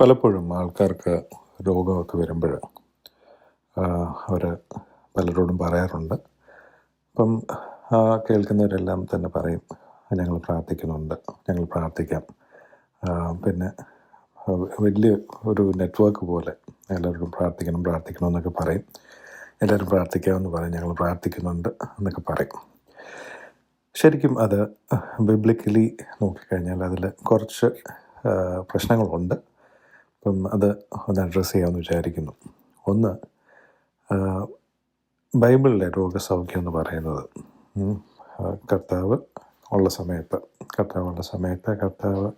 പലപ്പോഴും ആൾക്കാർക്ക് രോഗമൊക്കെ വരുമ്പോൾ അവർ പലരോടും പറയാറുണ്ട്. അപ്പം കേൾക്കുന്നവരെല്ലാം തന്നെ പറയും ഞങ്ങൾ പ്രാർത്ഥിക്കുന്നുണ്ട് ഞങ്ങൾ പ്രാർത്ഥിക്കാം. പിന്നെ വലിയ ഒരു നെറ്റ്വർക്ക് പോലെ എല്ലാവരോടും പ്രാർത്ഥിക്കണം പ്രാർത്ഥിക്കണം എന്നൊക്കെ പറയും. എല്ലാവരും പ്രാർത്ഥിക്കാമെന്ന് പറയും ഞങ്ങൾ പ്രാർത്ഥിക്കുന്നുണ്ട് എന്നൊക്കെ പറയും. ശരിക്കും അത് ബിബ്ലിക്കലി നോക്കിക്കഴിഞ്ഞാൽ അതിൽ കുറച്ച് പ്രശ്നങ്ങളുണ്ട്. അപ്പം അത് ഒന്ന് അഡ്രസ്സ് ചെയ്യാമെന്ന് വിചാരിക്കുന്നു. ഒന്ന് ബൈബിളിലെ രോഗസൗഖ്യം എന്ന് പറയുന്നത്. കർത്താവ് ഉള്ള സമയത്ത് കർത്താവുള്ള സമയത്ത് കർത്താവ്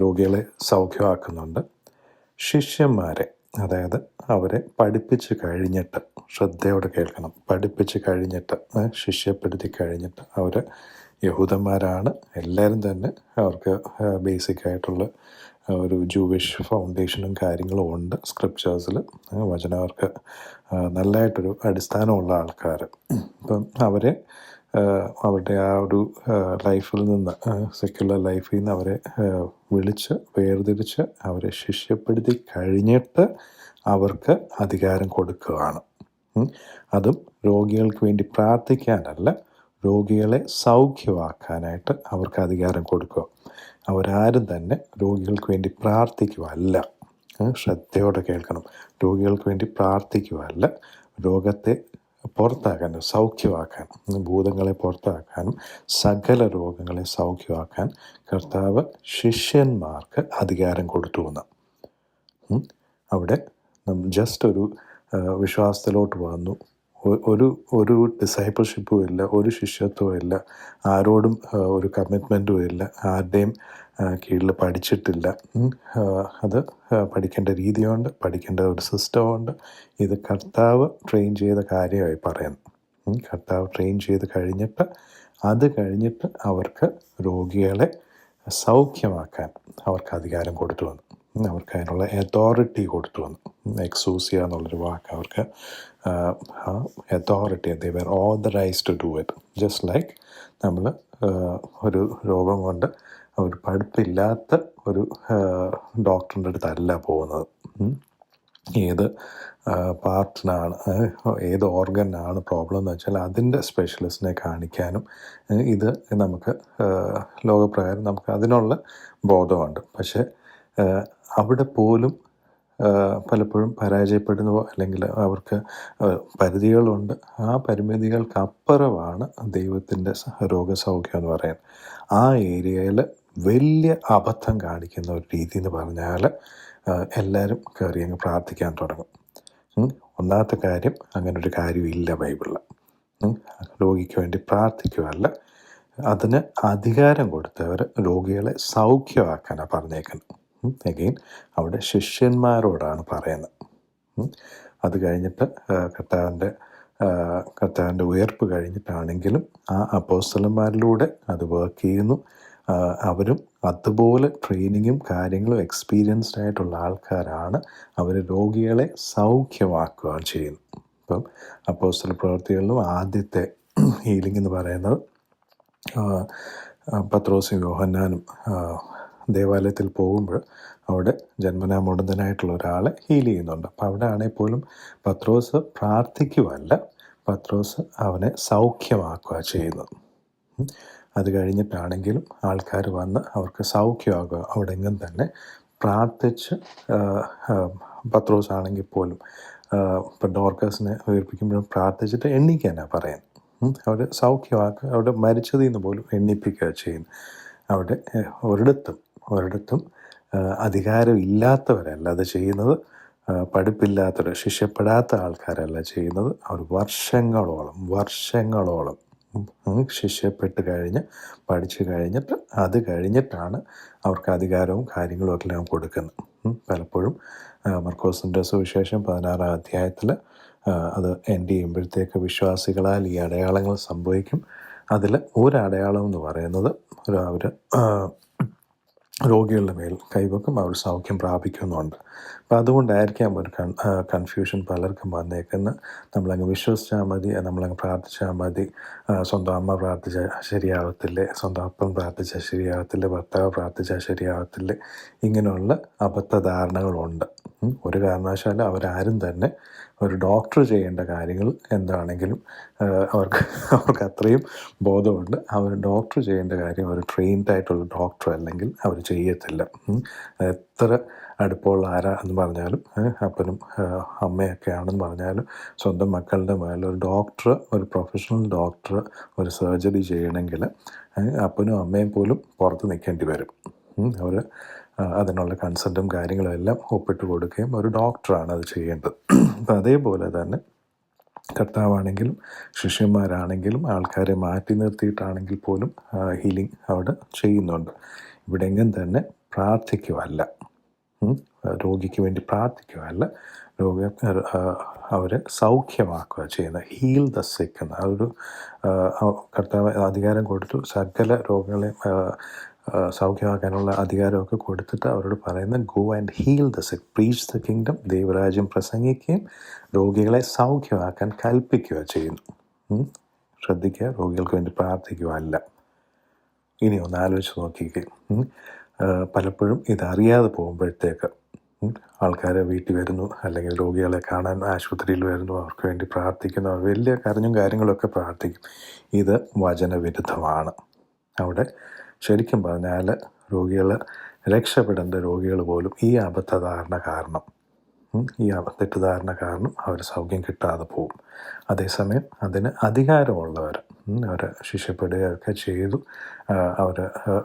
രോഗികളെ സൗഖ്യമാക്കുന്നുണ്ട്. ശിഷ്യന്മാരെ അതായത് അവരെ പഠിപ്പിച്ച് കഴിഞ്ഞിട്ട് ശ്രദ്ധയോടെ കേൾക്കണം. പഠിപ്പിച്ച് കഴിഞ്ഞിട്ട് ശിഷ്യപ്പെടുത്തി കഴിഞ്ഞിട്ട് അവർ യഹൂദന്മാരാണ്. എല്ലാവരും തന്നെ അവർക്ക് ബേസിക് ആയിട്ടുള്ള ഒരു ജൂവിഷ് ഫൗണ്ടേഷനും കാര്യങ്ങളും ഉണ്ട്. സ്ക്രിപ്റ്റേഴ്സിൽ വചനവർക്ക് നല്ലതായിട്ടൊരു അടിസ്ഥാനമുള്ള ആൾക്കാർ അപ്പം അവരെ അവരുടെ ആ ഒരു ലൈഫിൽ നിന്ന് സെക്യുലർ ലൈഫിൽ നിന്ന് അവരെ വിളിച്ച് വേർതിരിച്ച് അവരെ ശിഷ്യപ്പെടുത്തി കഴിഞ്ഞിട്ട് അവർക്ക് അധികാരം കൊടുക്കുകയാണ്. അതും രോഗികൾക്ക് വേണ്ടി പ്രാർത്ഥിക്കാനല്ല രോഗികളെ സൗഖ്യമാക്കാനായിട്ട് അവർക്ക് അധികാരം കൊടുക്കുക. അവരാരും തന്നെ രോഗികൾക്ക് വേണ്ടി പ്രാർത്ഥിക്കുകയല്ല. ശ്രദ്ധയോടെ കേൾക്കണം. രോഗികൾക്ക് വേണ്ടി പ്രാർത്ഥിക്കുകയല്ല. രോഗത്തെ പുറത്താക്കാനും സൗഖ്യമാക്കാനും ഭൂതങ്ങളെ പുറത്താക്കാനും സകല രോഗങ്ങളെ സൗഖ്യമാക്കാൻ കർത്താവ് ശിഷ്യന്മാർക്ക് അധികാരം കൊടുത്തു എന്ന് അവിടെ അവിടെ ജസ്റ്റ് ഒരു വിശ്വാസത്തിലോട്ട് വന്നു. ഒരു ഒരു ഡിസൈപ്പിൾഷിപ്പും ഇല്ല ഒരു ശിഷ്യത്വവും ഇല്ല ആരോടും ഒരു കമ്മിറ്റ്മെന്റും ഇല്ല ആരുടെയും കീഴിൽ പഠിച്ചിട്ടില്ല അത് പഠിക്കേണ്ട രീതിയുണ്ട് പഠിക്കേണ്ട ഒരു സിസ്റ്റമുണ്ട് ഇത് കർത്താവ് ട്രെയിൻ ചെയ്ത കാര്യമായി പറയുന്നു. കർത്താവ് ട്രെയിൻ ചെയ്ത് കഴിഞ്ഞിട്ട് അത് കഴിഞ്ഞിട്ട് അവർക്ക് രോഗികളെ സൗഖ്യമാക്കാൻ അവർക്ക് അധികാരം കൊടുത്തു വന്നു. അവർക്ക് അതിനുള്ള അതോറിറ്റി കൊടുത്തു വന്നു. എക്സൂസിയ എന്നുള്ളൊരു വാക്ക് അവർക്ക് authority they were authorise to do it just like നമ്മൾ ഒരു രോഗം കൊണ്ട് ഒരു പഠിപ്പില്ലാത്ത ഒരു ഡോക്ടറിന്റെ അടുത്തല്ല പോകുന്നത്. ഏത് പാർട്ടിനാണ് ഏത് ഓർഗനാണ് പ്രോബ്ലം എന്ന് വെച്ചാൽ അതിന്റെ സ്പെഷ്യലിസ്റ്റിനെ കാണിക്കാനും ഇത് നമുക്ക് ലോകപ്രകാരം നമുക്ക് അതിനുള്ള ബോധമുണ്ട്. പക്ഷേ അവിടെ പോലും പലപ്പോഴും പരാജയപ്പെടുന്നു അല്ലെങ്കിൽ അവർക്ക് പരിധികളുണ്ട്. ആ പരിമിതികൾക്കപ്പുറമാണ് ദൈവത്തിന്റെ രോഗസൗഖ്യം എന്ന് പറയുന്നത്. ആ ഏരിയയിൽ വലിയ അബദ്ധം കാണിക്കുന്ന ഒരു രീതി എന്ന് പറഞ്ഞാൽ എല്ലാവരും കയറി അങ്ങ് പ്രാർത്ഥിക്കാൻ തുടങ്ങും. ഒന്നാമത്തെ കാര്യം അങ്ങനൊരു കാര്യമില്ല ബൈബിളിൽ. രോഗിക്ക് വേണ്ടി പ്രാർത്ഥിക്കുകയല്ല. അതിന് അധികാരം കൊടുത്തവർ രോഗികളെ സൗഖ്യമാക്കാനാണ് പറഞ്ഞേക്കുന്നത്. അഗെയിൻ അവിടെ ശിഷ്യന്മാരോടാണ് പറയുന്നത്. അത് കഴിഞ്ഞിട്ട് കർത്താവിന്റെ കർത്താവിന്റെ ഉയർപ്പ് കഴിഞ്ഞിട്ടാണെങ്കിലും ആ അപ്പോസ്റ്റലന്മാരിലൂടെ അത് വർക്ക് ചെയ്യുന്നു. അവരും അതുപോലെ ട്രെയിനിങ്ങും കാര്യങ്ങളും എക്സ്പീരിയൻസ്ഡ് ആയിട്ടുള്ള ആൾക്കാരാണ്. അവർ രോഗികളെ സൗഖ്യമാക്കുകയാണ് ചെയ്യുന്നത് അപ്പം അപ്പോസ്റ്റൽ പ്രവർത്തികളിലും ആദ്യത്തെ ഹീലിംഗ് എന്ന് പറയുന്നത് പത്രോസും യോഹന്നാനും ദേവാലയത്തിൽ പോകുമ്പോൾ അവിടെ ജന്മനാ മുടന്തനായിട്ടുള്ള ഒരാളെ ഹീൽ ചെയ്യുന്നുണ്ട്. അപ്പോൾ അവിടെ ആണെങ്കിൽ പോലും പത്രോസ് പ്രാർത്ഥിക്കുവല്ല പത്രോസ് അവനെ സൗഖ്യമാക്കുക ചെയ്യുന്നത്. അത് കഴിഞ്ഞിട്ടാണെങ്കിലും ആൾക്കാർ വന്ന് അവർക്ക് സൗഖ്യമാകുക. അവിടെ എങ്ങും തന്നെ പ്രാർത്ഥിച്ച് പത്രോസ് ആണെങ്കിൽ പോലും ഇപ്പം ഡോർക്കസിനെ ഉയർപ്പിക്കുമ്പോഴും പ്രാർത്ഥിച്ചിട്ട് എണ്ണിക്കാനാണ് പറയാൻ അവർ സൗഖ്യമാക്കുക അവിടെ മരിച്ചതിൽ നിന്ന് പോലും എണ്ണിപ്പിക്കുക ചെയ്യുന്നു അവിടെ ഒരിടത്തും ഒരിടത്തും അധികാരമില്ലാത്തവരല്ല അത് ചെയ്യുന്നത്. പഠിപ്പില്ലാത്തവർ ശിഷ്യപ്പെടാത്ത ആൾക്കാരല്ല ചെയ്യുന്നത്. അവർ വർഷങ്ങളോളം വർഷങ്ങളോളം ശിക്ഷപ്പെട്ട് കഴിഞ്ഞ് പഠിച്ചു കഴിഞ്ഞിട്ട് അത് കഴിഞ്ഞിട്ടാണ് അവർക്ക് അധികാരവും കാര്യങ്ങളും എല്ലാം കൊടുക്കുന്നത്. പലപ്പോഴും മർക്കോസിന്റെ സുവിശേഷം പതിനാറാം അധ്യായത്തിൽ അത് എന്റെ ചെയ്യുമ്പോഴത്തേക്ക് വിശ്വാസികളാൽ ഈ അടയാളങ്ങൾ സംഭവിക്കും. അതിൽ ഒരടയാളം എന്ന് പറയുന്നത് അവർ രോഗികളുടെ മേൽ കൈവക്കും അവർ സൗഖ്യം പ്രാപിക്കുന്നുണ്ട് അപ്പം അതുകൊണ്ടായിരിക്കാം ഒരു കൺ കൺഫ്യൂഷൻ പലർക്കും വന്നേക്കുന്നത്. നമ്മളങ്ങ് വിശ്വസിച്ചാൽ മതി നമ്മളങ്ങ് പ്രാർത്ഥിച്ചാൽ മതി. സ്വന്തം അമ്മ പ്രാർത്ഥിച്ചാൽ ശരിയാവത്തില്ലേ? സ്വന്തം അപ്പൻ പ്രാർത്ഥിച്ചാൽ ശരിയാവത്തില്ലേ? ഭർത്താവ് പ്രാർത്ഥിച്ചാൽ ശരിയാവത്തില്ലേ? ഇങ്ങനെയുള്ള അബദ്ധ ധാരണകളുണ്ട് ഒരു കാരണവശാലും അവരാരും തന്നെ ഒരു ഡോക്ടർ ചെയ്യേണ്ട കാര്യങ്ങൾ എന്താണെങ്കിലും അവർക്ക് അവർക്ക് അത്രയും ബോധമുണ്ട്. അവർ ഡോക്ടർ ചെയ്യേണ്ട കാര്യം ഒരു ട്രെയിൻഡ് ആയിട്ടുള്ള ഡോക്ടർ അല്ലെങ്കിൽ അവർ ചെയ്യത്തില്ല. എത്ര അടുപ്പമുള്ള ആരാ എന്ന് പറഞ്ഞാലും അപ്പനും അമ്മയൊക്കെ ആണെന്ന് പറഞ്ഞാലും സ്വന്തം മക്കളുടെ മേലെ ഒരു ഡോക്ടർ ഒരു പ്രൊഫഷണൽ ഡോക്ടർ ഒരു സർജറി ചെയ്യണമെങ്കിൽ അപ്പനും അമ്മയും പോലും പുറത്ത് നിൽക്കേണ്ടി വരും. അവർ അതിനുള്ള കൺസെന്റും കാര്യങ്ങളും എല്ലാം ഒപ്പിട്ട് കൊടുക്കുകയും ഒരു ഡോക്ടറാണ് അത് ചെയ്യേണ്ടത്. അപ്പം അതേപോലെ തന്നെ കർത്താവാണെങ്കിലും ശിഷ്യന്മാരാണെങ്കിലും ആൾക്കാരെ മാറ്റി നിർത്തിയിട്ടാണെങ്കിൽ പോലും ഹീലിംഗ് അവിടെ ചെയ്യുന്നുണ്ട്. ഇവിടെ എങ്ങും തന്നെ പ്രാർത്ഥിക്കുവല്ല ഉം. രോഗിക്ക് വേണ്ടി പ്രാർത്ഥിക്കുകയല്ല. രോഗ അവരെ സൗഖ്യമാക്കുക ചെയ്യുന്ന ഹീൽ ദ സിക്ക് എന്ന. ഒരു കർത്താവ് അധികാരം കൊടുത്തു. സകല രോഗങ്ങളെ സൗഖ്യമാക്കാനുള്ള അധികാരമൊക്കെ കൊടുത്തിട്ട് അവരോട് പറയുന്ന go and heal the sick preach the kingdom ദൈവരാജ്യം പ്രസംഗിക്കുകയും രോഗികളെ സൗഖ്യമാക്കാൻ കൽപ്പിക്കുക ചെയ്യുന്നു. ശ്രദ്ധിക്കുക രോഗികൾക്ക് വേണ്ടി പ്രാർത്ഥിക്കുകയല്ല ഇനി ഒന്ന് ആലോചിച്ച് നോക്കിക്കേ. പലപ്പോഴും ഇതറിയാതെ പോകുമ്പോഴത്തേക്ക് ആൾക്കാരെ വീട്ടിൽ വരുന്നു അല്ലെങ്കിൽ രോഗികളെ കാണാൻ ആശുപത്രിയിൽ വരുന്നു അവർക്ക് വേണ്ടി പ്രാർത്ഥിക്കുന്നു വലിയ കരഞ്ഞും കാര്യങ്ങളൊക്കെ പ്രാർത്ഥിക്കും. ഇത് വചനവിരുദ്ധമാണ്. അവിടെ ശരിക്കും പറഞ്ഞാൽ രോഗികൾ രക്ഷപ്പെടേണ്ട രോഗികൾ പോലും ഈ അബദ്ധധാരണ കാരണം ഈ തെറ്റിദ്ധാരണ കാരണം അവർ സൗഖ്യം കിട്ടാതെ പോകും അതേസമയം അതിന് അധികാരമുള്ളവർ അവർ ശിഷ്യപ്പെടുകയൊക്കെ ചെയ്തു. അവർ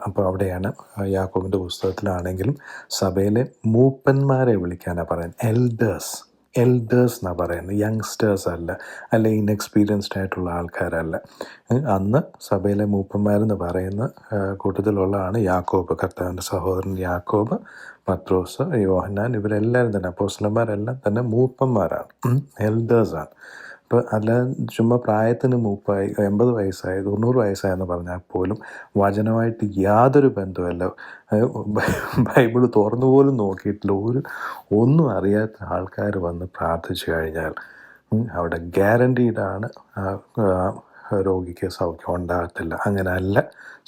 അപ്പോൾ അവിടെയാണ് യാക്കോബിന്റെ പുസ്തകത്തിലാണെങ്കിലും സഭയിലെ മൂപ്പന്മാരെ വിളിക്കാനാണ് പറയുന്നത് എൽഡേഴ്സ് എൽഡേഴ്സ് എന്നാണ് പറയുന്നത് യങ്സ്റ്റേഴ്സ് അല്ല അല്ലെ ഇൻഎക്സ്പീരിയൻസ്ഡ് ആയിട്ടുള്ള ആൾക്കാരല്ല. അന്ന് സഭയിലെ മൂപ്പന്മാരെന്ന് പറയുന്ന കൂട്ടത്തിലുള്ളതാണ് യാക്കോബ് കർത്താവിന്റെ സഹോദരൻ യാക്കോബ് പത്രോസ് യോഹന്നാൻ ഇവരെല്ലാവരും തന്നെ അപ്പോസ്ലന്മാരെല്ലാം തന്നെ മൂപ്പന്മാരാണ് എൽഡേഴ്സാണ് അപ്പോൾ അല്ല ചുമ്മാ പ്രായത്തിന് മൂപ്പായി എൺപത് വയസ്സായി തൊണ്ണൂറ് വയസ്സായെന്ന് പറഞ്ഞാൽ പോലും വചനമായിട്ട് യാതൊരു ബന്ധമല്ല ബൈബിൾ തുറന്നു പോലും നോക്കിയിട്ടില്ല. ഒരു ഒന്നും അറിയാത്ത ആൾക്കാർ വന്ന് പ്രാർത്ഥിച്ചു കഴിഞ്ഞാൽ അവിടെ ഗ്യാരണ്ടീഡാണ് രോഗിക്ക് സൗഖ്യം ഉണ്ടാകത്തില്ല. അങ്ങനെയല്ല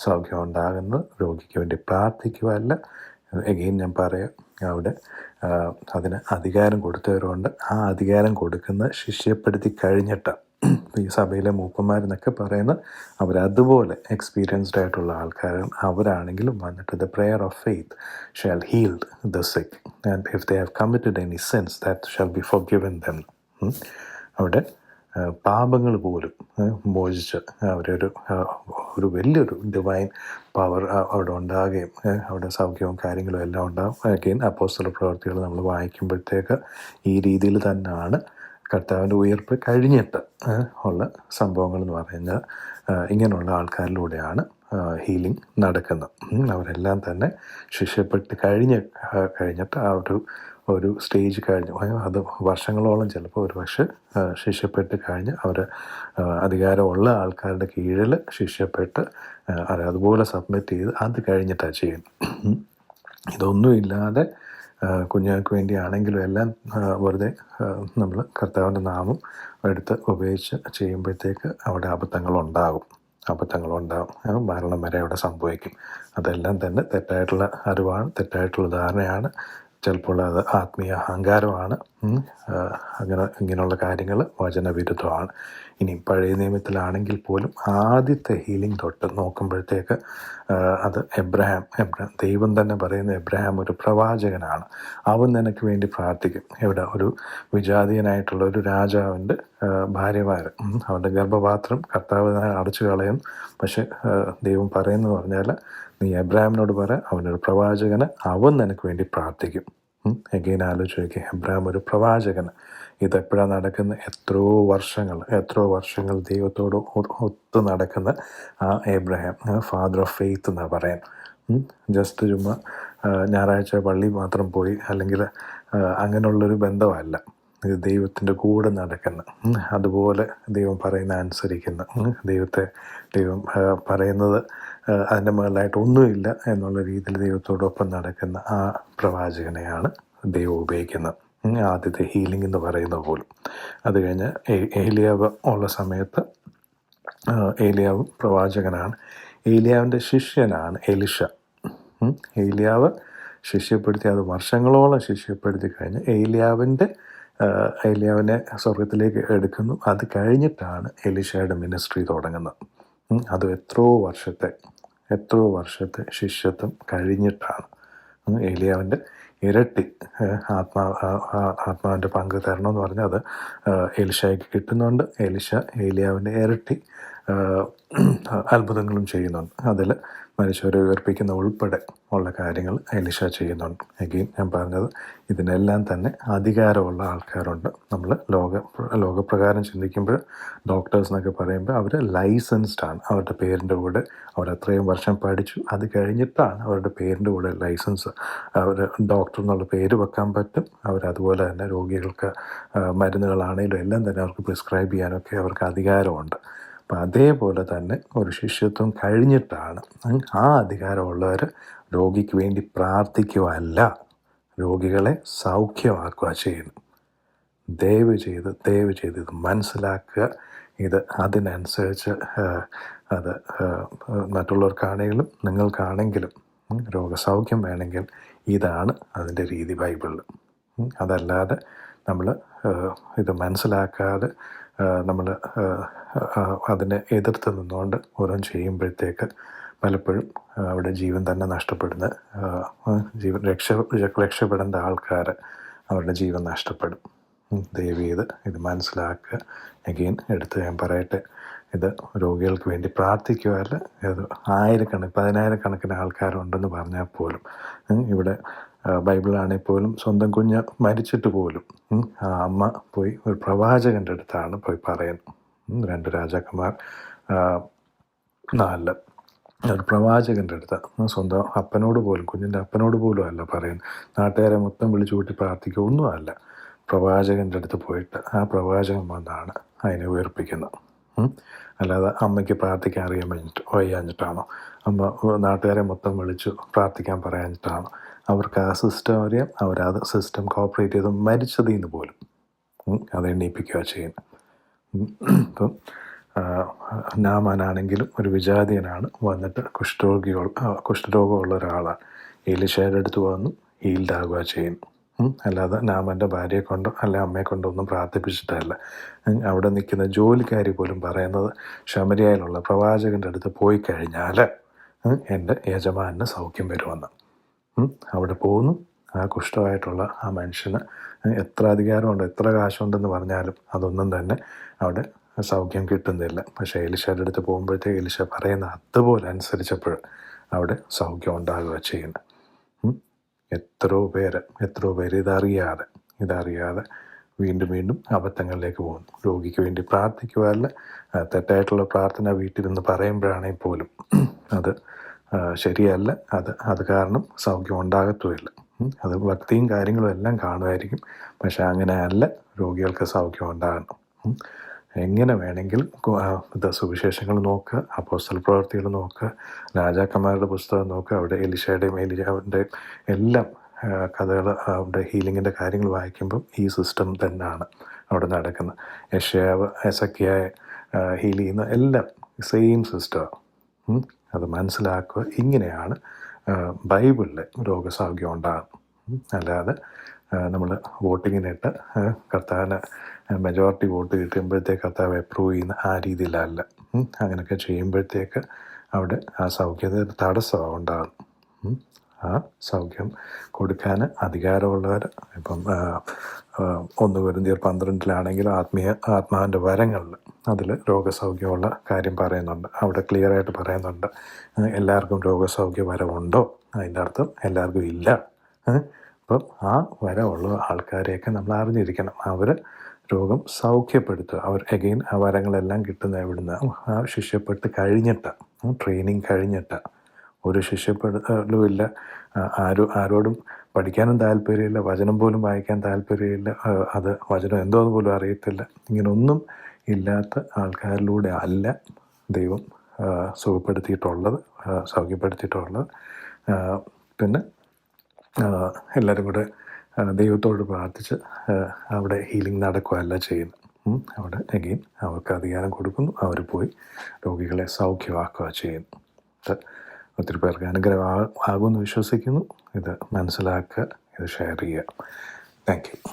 സൗഖ്യം ഉണ്ടാകുന്നത് രോഗിക്ക് വേണ്ടി പ്രാർത്ഥിക്കുകയല്ല. എഗെയിൻ ഞാൻ പറയാം അവിടെ അതിന് അധികാരം കൊടുത്തവരുണ്ട്. ആ അധികാരം കൊടുക്കുന്ന ശിഷ്യപ്പെടുത്തി കഴിഞ്ഞിട്ട് ഈ സഭയിലെ മൂപ്പന്മാരെന്നൊക്കെ പറയുന്ന അവരതുപോലെ എക്സ്പീരിയൻസ്ഡ് ആയിട്ടുള്ള ആൾക്കാരും അവരാണെങ്കിലും വന്നിട്ട് the prayer of faith shall healed the sick and if they have committed any sins that shall be forgiven them അവിടെ പാപങ്ങൾ പോലും മോചിച്ച് അവരൊരു ഒരു വലിയൊരു ഡിവൈൻ പവർ അവിടെ ഉണ്ടാകുകയും അവിടെ സൗഖ്യവും കാര്യങ്ങളും എല്ലാം ഉണ്ടാകുകയും അപ്പോസ്തല പ്രവർത്തികൾ നമ്മൾ വായിക്കുമ്പോഴത്തേക്ക് ഈ രീതിയിൽ തന്നെയാണ് കർത്താവിന്റെ ഉയർപ്പ് കഴിഞ്ഞിട്ട് ഉള്ള സംഭവങ്ങൾ എന്ന് പറയുന്നത് ഇങ്ങനെയുള്ള ആൾക്കാരിലൂടെയാണ് ഹീലിംഗ് നടക്കുന്നത്. അവരെല്ലാം തന്നെ ശിക്ഷപ്പെട്ട് കഴിഞ്ഞ് കഴിഞ്ഞിട്ട് ആ ഒരു ഒരു സ്റ്റേജ് കഴിഞ്ഞ് അത് വർഷങ്ങളോളം ചിലപ്പോൾ ഒരു പക്ഷേ ശിക്ഷപ്പെട്ട് കഴിഞ്ഞ് അവർ അധികാരമുള്ള ആൾക്കാരുടെ കീഴിൽ ശിക്ഷപ്പെട്ട് അതുപോലെ സബ്മിറ്റ് ചെയ്ത് അത് കഴിഞ്ഞിട്ടാണ് ചെയ്യുന്നത്. ഇതൊന്നുമില്ലാതെ കുഞ്ഞുങ്ങൾക്ക് വേണ്ടിയാണെങ്കിലും എല്ലാം വെറുതെ നമ്മൾ കർത്താവിന്റെ നാമം എടുത്ത് ഉപയോഗിച്ച് ചെയ്യുമ്പോഴത്തേക്ക് അവിടെ അബദ്ധങ്ങളുണ്ടാകും. അബദ്ധങ്ങളുണ്ടാകും. മരണം വരെ അവിടെ സംഭവിക്കും. അതെല്ലാം തന്നെ തെറ്റായിട്ടുള്ള അറിവാണ് തെറ്റായിട്ടുള്ള ധാരണയാണ്. ചിലപ്പോൾ അത് ആത്മീയ അഹങ്കാരമാണ്. അങ്ങനെ ഇങ്ങനെയുള്ള കാര്യങ്ങൾ വചനവിരുദ്ധമാണ്. ഇനി പഴയ നിയമത്തിലാണെങ്കിൽ പോലും ആദ്യത്തെ ഹീലിംഗ് തൊട്ട് നോക്കുമ്പോഴത്തേക്ക് അത് എബ്രഹാം എബ്രഹാം ദൈവം തന്നെ പറയുന്ന എബ്രഹാം ഒരു പ്രവാചകനാണ്. അവൻ നിനക്ക് വേണ്ടി പ്രാർത്ഥിക്കും. ഇവിടെ ഒരു വിജാതീയനായിട്ടുള്ള ഒരു രാജാവിന്റെ ഭാര്യമാർ അവന്റെ ഗർഭപാത്രം കർത്താവ് അടച്ചു കളയും. പക്ഷെ ദൈവം പറയുന്നത് പറഞ്ഞാൽ നീ എബ്രാഹിമിനോട് പറ അവനൊരു പ്രവാചകന് അവൻ നിനക്ക് വേണ്ടി പ്രാർത്ഥിക്കും. എഗെയിൻ എബ്രഹാം എബ്രാഹിം ഒരു പ്രവാചകന്. ഇതെപ്പോഴാണ് നടക്കുന്ന എത്രയോ വർഷങ്ങൾ എത്രയോ വർഷങ്ങൾ ദൈവത്തോട് ഒത്ത് നടക്കുന്ന ആ ഏബ്രഹാം ഫാദർ ഓഫ് ഫെയ്ത്ത് എന്നാണ് പറയാൻ. ജസ്റ്റ് ചുമ്മാ ഞായറാഴ്ച പള്ളി മാത്രം പോയി അല്ലെങ്കിൽ അങ്ങനെയുള്ളൊരു ബന്ധമല്ല. ദൈവത്തിന്റെ കൂടെ നടക്കുന്ന അതുപോലെ ദൈവം പറയുന്ന അനുസരിക്കുന്ന ദൈവത്തെ ദൈവം പറയുന്നത് അതിന്റെ മുകളിലായിട്ട് ഒന്നുമില്ല എന്നുള്ള രീതിയിൽ ദൈവത്തോടൊപ്പം നടക്കുന്ന ആ പ്രവാചകനെയാണ് ദൈവം ഉപയോഗിക്കുന്നത്. ആദ്യത്തെ ഹീലിംഗ് എന്ന് പറയുന്ന പോലും അത് കഴിഞ്ഞ് ഏലിയാവ് ഉള്ള സമയത്ത് ഏലിയാവ് പ്രവാചകനാണ് ഏലിയാവിന്റെ ശിഷ്യനാണ് എലിഷ. ഏലിയാവ് ശിഷ്യപ്പെടുത്തി അത് വർഷങ്ങളോളം ശിഷ്യപ്പെടുത്തി കഴിഞ്ഞ് ഏലിയാവിന്റെ ഏലിയാവിനെ സ്വർഗത്തിലേക്ക് എടുക്കുന്നു അത് കഴിഞ്ഞിട്ടാണ് എലിഷയുടെ മിനിസ്ട്രി തുടങ്ങുന്നത് അത് എത്രയോ വർഷത്തെ എത്രയോ വർഷത്തെ ശിഷ്യത്വം കഴിഞ്ഞിട്ടാണ്. ഏലിയാവിന്റെ ഇരട്ടി ആത്മാ ആത്മാവിന്റെ പങ്ക് തരണമെന്ന് പറഞ്ഞാൽ അത് എലിശായ്ക്ക് കിട്ടുന്നുണ്ട്. എലിശ ഏലിയാവിന്റെ ഇരട്ടി. അത്ഭുതങ്ങളും ചെയ്യുന്നുണ്ട്. അതിൽ മനുഷ്യരെ ഉയർപ്പിക്കുന്ന ഉൾപ്പെടെ ഉള്ള കാര്യങ്ങൾ എലിശ ചെയ്യുന്നുണ്ട്. എഗെയിൻ ഞാൻ പറഞ്ഞത് ഇതിനെല്ലാം തന്നെ അധികാരമുള്ള ആൾക്കാരുണ്ട്. നമ്മൾ ലോക ലോകപ്രകാരം ചിന്തിക്കുമ്പോൾ ഡോക്ടേഴ്സ് എന്നൊക്കെ പറയുമ്പോൾ അവർ ലൈസൻസ്ഡ് ആണ്. അവരുടെ പേരിന്റെ കൂടെ അവർ അത്രയും വർഷം പഠിച്ചു. അത് കഴിഞ്ഞിട്ടാണ് അവരുടെ പേരിന്റെ കൂടെ ലൈസൻസ് അവർ ഡോക്ടർ എന്നുള്ള പേര് വെക്കാൻ പറ്റും. അവരതുപോലെ തന്നെ രോഗികൾക്ക് മരുന്നുകളാണെങ്കിലും എല്ലാം തന്നെ അവർക്ക് പ്രിസ്ക്രൈബ് ചെയ്യാനൊക്കെ അവർക്ക് അധികാരമുണ്ട്. അപ്പം അതേപോലെ തന്നെ ഒരു ശിഷ്യത്വം കഴിഞ്ഞിട്ടാണ് ആ അധികാരമുള്ളവർ രോഗിക്ക് വേണ്ടി പ്രാർത്ഥിക്കുകയല്ല രോഗികളെ സൗഖ്യമാക്കുക ചെയ്യുന്നു ദയവ് ചെയ്ത് ദയവ് ചെയ്ത് ഇത് മനസ്സിലാക്കുക. ഇത് അതിനനുസരിച്ച് അത് മറ്റുള്ളവർക്കാണെങ്കിലും നിങ്ങൾക്കാണെങ്കിലും രോഗസൗഖ്യം വേണമെങ്കിൽ ഇതാണ് അതിന്റെ രീതി ബൈബിളിൽ അതല്ലാതെ നമ്മൾ ഇത് മനസ്സിലാക്കാതെ നമ്മൾ അതിനെ എതിർത്ത് നിന്നുകൊണ്ട് ഓരോന്ന് ചെയ്യുമ്പോഴത്തേക്ക് പലപ്പോഴും അവിടെ ജീവൻ തന്നെ നഷ്ടപ്പെടുന്ന ജീവൻ രക്ഷ രക്ഷപ്പെടേണ്ട ആൾക്കാർ അവരുടെ ജീവൻ നഷ്ടപ്പെടും. ദയവ് ചെയ്ത് ഇത് മനസ്സിലാക്കുക. അഗെയിൻ എടുത്ത് ഞാൻ പറയട്ടെ. ഇത് രോഗികൾക്ക് വേണ്ടി പ്രാർത്ഥിക്കുകയല്ല ഇത് ആയിരക്കണക്കിന് പതിനായിരക്കണക്കിന് ആൾക്കാരുണ്ടെന്ന് പറഞ്ഞാൽ പോലും ഇവിടെ ബൈബിളാണെങ്കിൽ പോലും സ്വന്തം കുഞ്ഞ് മരിച്ചിട്ട് പോലും ആ അമ്മ പോയി ഒരു പ്രവാചകന്റെ അടുത്താണ് പോയി പറയുന്നത്. രണ്ട് രാജാക്കന്മാർ നാല് ഒരു പ്രവാചകന്റെ അടുത്ത് സ്വന്തം അപ്പനോട് പോലും കുഞ്ഞിന്റെ അപ്പനോട് പോലും അല്ല പറയുന്നത്. നാട്ടുകാരെ മൊത്തം വിളിച്ചു കൂട്ടി പ്രാർത്ഥിക്കുക ഒന്നുമല്ല പ്രവാചകന്റെ അടുത്ത് പോയിട്ട് ആ പ്രവാചകൻ വന്നാണ് അതിനെ ഉയർപ്പിക്കുന്നത്. അല്ലാതെ അമ്മയ്ക്ക് പ്രാർത്ഥിക്കാൻ അറിയാൻ കഴിഞ്ഞിട്ട് വയ്യാഞ്ഞിട്ടാണോ? അമ്മ നാട്ടുകാരെ മൊത്തം വിളിച്ചു പ്രാർത്ഥിക്കാൻ പറയാഞ്ഞിട്ടാണോ? അവർക്ക് ആ സിസ്റ്റം അറിയാം. അവർ ആ സിസ്റ്റം കോപ്പറേറ്റ് ചെയ്ത് മരിച്ചതിൽ നിന്ന് പോലും. അത് എണ്ണീപ്പിക്കുക ചെയ്യുന്നത് ഇപ്പം നാമാനാണെങ്കിലും ഒരു വിജാതീയനാണ്. വന്നിട്ട് കുഷ്ഠരോഗികൾ കുഷ്ഠരോഗമുള്ള ഒരാളാണ്. ഏലിശയുടെ അടുത്ത് വന്നു ഹീൽഡ് ആകുക ചെയ്യുന്നു. അല്ലാതെ നാമന്റെ ഭാര്യയെ കൊണ്ടോ അല്ലെ അമ്മയെ കൊണ്ടോ ഒന്നും പ്രാർത്ഥിപ്പിച്ചിട്ടല്ല. അവിടെ നിൽക്കുന്ന ജോലിക്കാരി പോലും പറയുന്നത് ശമരിയായിലുള്ള പ്രവാചകന്റെ അടുത്ത് പോയി കഴിഞ്ഞാൽ എന്റെ യജമാനന് സൗഖ്യം വരുമെന്ന്. അവിടെ പോകുന്നു. ആ കുഷ്ഠമായിട്ടുള്ള ആ മനുഷ്യന് എത്ര അധികാരമുണ്ട് എത്ര കാശുണ്ടെന്ന് പറഞ്ഞാലും അതൊന്നും തന്നെ അവിടെ സൗഖ്യം കിട്ടുന്നില്ല. പക്ഷേ എലിശയുടെ അടുത്ത് പോകുമ്പോഴത്തേക്ക് എലിശ പറയുന്ന അതുപോലെ അനുസരിച്ചപ്പോൾ അവിടെ സൗഖ്യം ഉണ്ടാകുക ചെയ്യുന്നത്. എത്രയോ പേര് എത്രയോ പേര് ഇതറിയാതെ ഇതറിയാതെ വീണ്ടും വീണ്ടും അബദ്ധങ്ങളിലേക്ക് പോകുന്നു. രോഗിക്ക് വേണ്ടി പ്രാർത്ഥിക്കുക അല്ല തെറ്റായിട്ടുള്ള പ്രാർത്ഥന വീട്ടിൽ നിന്ന് പറയുമ്പോഴാണെങ്കിൽ പോലും അത് ശരിയല്ല. അത് അത് കാരണം സൗഖ്യം ഉണ്ടാകത്തുമില്ല. അത് ഭക്തിയും കാര്യങ്ങളും എല്ലാം കാണുമായിരിക്കും. പക്ഷെ അങ്ങനെയല്ല രോഗികൾക്ക് സൗഖ്യം ഉണ്ടാകണം. എങ്ങനെ വേണമെങ്കിലും സുവിശേഷങ്ങൾ നോക്കുക അപ്പോസ്റ്റൽ പ്രവർത്തികൾ നോക്കുക രാജാക്കന്മാരുടെ പുസ്തകം നോക്കുക അവിടെ എലിശയുടെയും എലിജാവിന്റെയും എല്ലാം കഥകൾ അവിടെ ഹീലിങ്ങിന്റെ കാര്യങ്ങൾ വായിക്കുമ്പം ഈ സിസ്റ്റം തന്നെയാണ് അവിടെ നടക്കുന്നത്. യഷയാവ് എസക്കിയായ ഹീൽ ചെയ്യുന്ന എല്ലാം സെയിം സിസ്റ്റമാണ്. അത് മനസ്സിലാക്കുക ഇങ്ങനെയാണ് ബൈബിളിൽ രോഗസൗഖ്യം ഉണ്ടാകുന്നത്. അല്ലാതെ നമ്മൾ വോട്ടിങ്ങിനിട്ട് കർത്താവിന് മെജോറിറ്റി വോട്ട് കിട്ടുമ്പോഴത്തേക്ക് കർത്താവ് അപ്രൂവ് ചെയ്യുന്ന ആ രീതിയിലല്ല. അങ്ങനെയൊക്കെ ചെയ്യുമ്പോഴത്തേക്ക് അവിടെ ആ സൗഖ്യത്തിന് തടസ്സമാണ് ഉണ്ടാകും ആ സൗഖ്യം കൊടുക്കാൻ അധികാരമുള്ളവർ ഇപ്പം ഒന്ന് വരുന്നതിൽ പന്ത്രണ്ടിലാണെങ്കിൽ ആത്മീയ ആത്മാവിന്റെ വരങ്ങളിൽ അതിൽ രോഗസൗഖ്യമുള്ള കാര്യം പറയുന്നുണ്ട്. അവിടെ ക്ലിയർ ആയിട്ട് പറയുന്നുണ്ട്. എല്ലാവർക്കും രോഗസൗഖ്യ വരവുണ്ടോ? അതിന്റെ അർത്ഥം എല്ലാവർക്കും ഇല്ല. അപ്പം ആ വരമുള്ള ആൾക്കാരെയൊക്കെ നമ്മൾ അറിഞ്ഞിരിക്കണം. അവർ രോഗം സൗഖ്യപ്പെടുത്തുക. അവർ അഗെയിൻ ആ വരങ്ങളെല്ലാം കിട്ടുന്ന എവിടുന്ന്? ആ ശിഷ്യപ്പെട്ട് കഴിഞ്ഞിട്ട് ട്രെയിനിങ് കഴിഞ്ഞിട്ട്. ഒരു ശിഷ്യപ്പെടുത്തലുമില്ല ആരോ ആരോടും പഠിക്കാനും താല്പര്യമില്ല വചനം പോലും വായിക്കാൻ താല്പര്യമില്ല അത് വചനം എന്തോന്ന് പോലും അറിയത്തില്ല. ഇങ്ങനൊന്നും ഇല്ലാത്ത ആൾക്കാരിലൂടെ അല്ല ദൈവം സുഖപ്പെടുത്തിയിട്ടുള്ളത് സൗഖ്യപ്പെടുത്തിയിട്ടുള്ളത്. പിന്നെ എല്ലാവരും കൂടെ ദൈവത്തോട് പ്രാർത്ഥിച്ച് അവിടെ ഹീലിംഗ് നടക്കുകയല്ല ചെയ്യുന്നത്. അവിടെ അഗെയിൻ അവർക്ക് അധികാരം കൊടുക്കുന്നു അവർ പോയി രോഗികളെ സൗഖ്യമാക്കുക ചെയ്യുന്നു. ഒത്തിരി പേർക്ക് അനുഗ്രഹം ആ- ആകുമെന്ന് വിശ്വസിക്കുന്നു. ഇത് മനസ്സിലാക്കുക ഇത് ഷെയർ ചെയ്യുക. Thank you